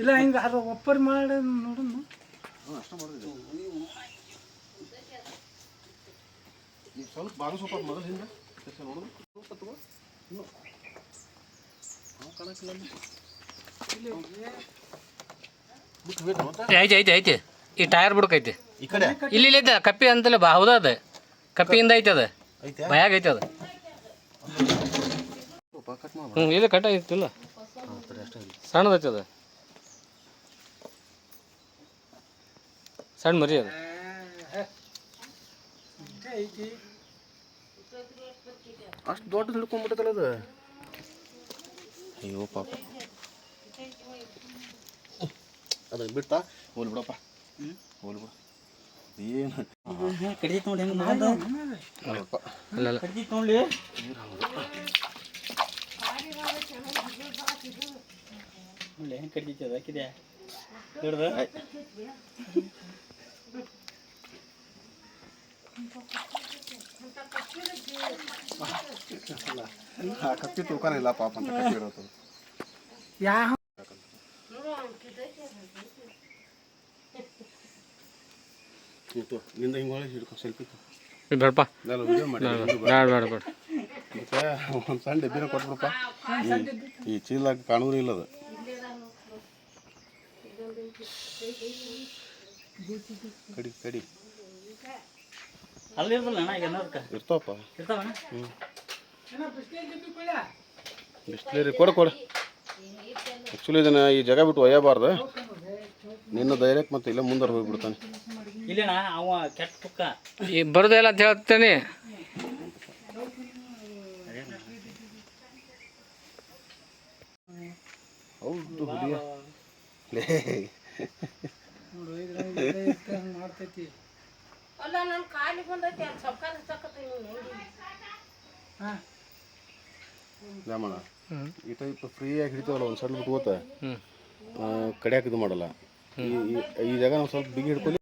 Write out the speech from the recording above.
ಇಲ್ಲ ಹಿಂಗೆ ಅದು ಒಪ್ಪರ್ ಮಾಡಿ ನೋಡೋಣ. ಅಷ್ಟೇ ನೀವು ಸ್ವಲ್ಪ ಮೊದಲು ಹಿಂದೆ. ನೋಡೋದು ಸ್ವಲ್ಪ ತಗೋ. ಇನ್ನು. ಐತಿ ಐತಿ ಐತಿ. ಈ ಟೈರ್ ಬುಡಕೈತೆ. ಈ ಕಡೆ? ಇಲ್ಲಿ ಇಲ್ಲಿ ಐತೆ ಕಪ್ಪಿ ಅಂತಲ್ಲ ಬಾ ಹೌದಾ ಅದು. ಕಪ್ಪಿಯಿಂದ ಐತೆ ಅದು. ಐತೆ? ಭಯಾಗ ಐತೆ ಅದು. ಕಟ್ ಹ್ಞೂ ಇದು ಕಟ್ಟ ಐತಿಲ್ಲ ಸಣ್ಣದೈತೆ ಅದು. ಸಣ್ಣ ಮರಿ ಅದು ಐತಿ ಅಷ್ಟು ದೊಡ್ಡ ಹಿಡ್ಕೊಂಡ್ಬಿಟ್ಟದಲ್ಲ ಅದು ಅಯ್ಯೋ ಪಾಪ ಅದು ಬಿಡ್ತಾ ಹೋಲ್ ಬಿಡಪ್ಪ ಹೋಲ್ ಬಿಡು ಏನು ಕಡಿತೈತಿ ನೋಡಿ ಹೆಂಗೆ ಮಗಂದ ಅಲ್ಲಪ್ಪ ಅಲ್ಲ ಅಲ್ಲ ಕಡಿತೈತಿ ನೋಡ್ಲಿ ನೋಡಿ ಹೆಂಗೆ ಕಡಿತೈತಿ ಅದು ಹಾಕಿದೆ ದೊಡ್ಡದ ಆ ಕತ್ತಿ ತೂಕನ ಇಲ್ಲ ಪಾಪ ಅಂತ ಕತ್ತಿ ಇರೋದು. ಯಾವ ಇತ್ತು ನಿಂದ ಹಿಂಗೆ ಒಳಗೆ ಹಿಡ್ಕೊ ಸೆಲ್ಫಿ ಇದು ಬೇಡಪ್ಪ. ನಾನು ವಿಡಿಯೋ ಮಾಡಿ ಬೇಡ ಬೇಡ ಬೇಡ ಅದಕ್ಕೆ ಒಂದು ಸಣ್ಣ ಡಬ್ಬಿನ ಕೊಟ್ಬಿಡಪ್ಪ. ಈ ಈ ಚೀಲಾಗ ಕಾಣೂರು ಇಲ್ಲ ಅದು. ಕಡಿ ಕಡಿ. ಅಲ್ಲಿ ಇರ್ತಲ್ಲ ಅಣ್ಣ ಈಗ ಅನ್ನೋದಕ್ಕೆ ಇರ್ತಾವಪ್ಪ. ಇರ್ತಾವಣ್ಣ ಬಿಸ್ಲೇ ರೀ ಕೊಡು ಕೊಡು. ಆ್ಯಕ್ಚುಲಿ ಇದನ್ನು ಈ ಜಾಗ ಬಿಟ್ಟು ಒಯ್ಯಬಾರ್ದು. ನಿನ್ನ ಧೈರ್ಯಕ್ಕೆ ಮತ್ತೆ ಇಲ್ಲ ಮುಂದೆ ಹೋಗ್ಬಿಡ್ತಾನೆ. ಇಲ್ಲಣ್ಣ ಅವ ಕೆಟ್ಟ ತುಕ್ಕ ಈ ಬರೋದೇ ಇಲ್ಲ ಅಂತ ಹೇಳ್ತೇನೆ. ಹೌದು ಹುಲಿಯ ಮಾಡ್ತೈತಿ. ಅಲ್ಲ ನನ್ನ ಕಾಲಿ ಬಂದೈತಿ ಅದು ಸೊಕ್ಕಾಲ ಸಕ್ಕತ್ತ ಹಾ. ರಾಮಣ್ಣ ಈ ಟೈಪ್ ಫ್ರೀಯಾಗಿ ಹಿಡಿತೀವಲ್ಲ ಒಂದು ಸಣ್ಣ ಬಿಟ್ಟು ಹೋತ ಹ್ಞೂ ಕಡಿಯಾಕ ಇದು ಮಾಡಲ್ಲ. ಈ ಈ- ಈ ಜಾಗ ನಾವು ಸ್ವಲ್ಪ ಬಿಗಿ ಹಿಡ್ಕೊಳ್ಳಿ.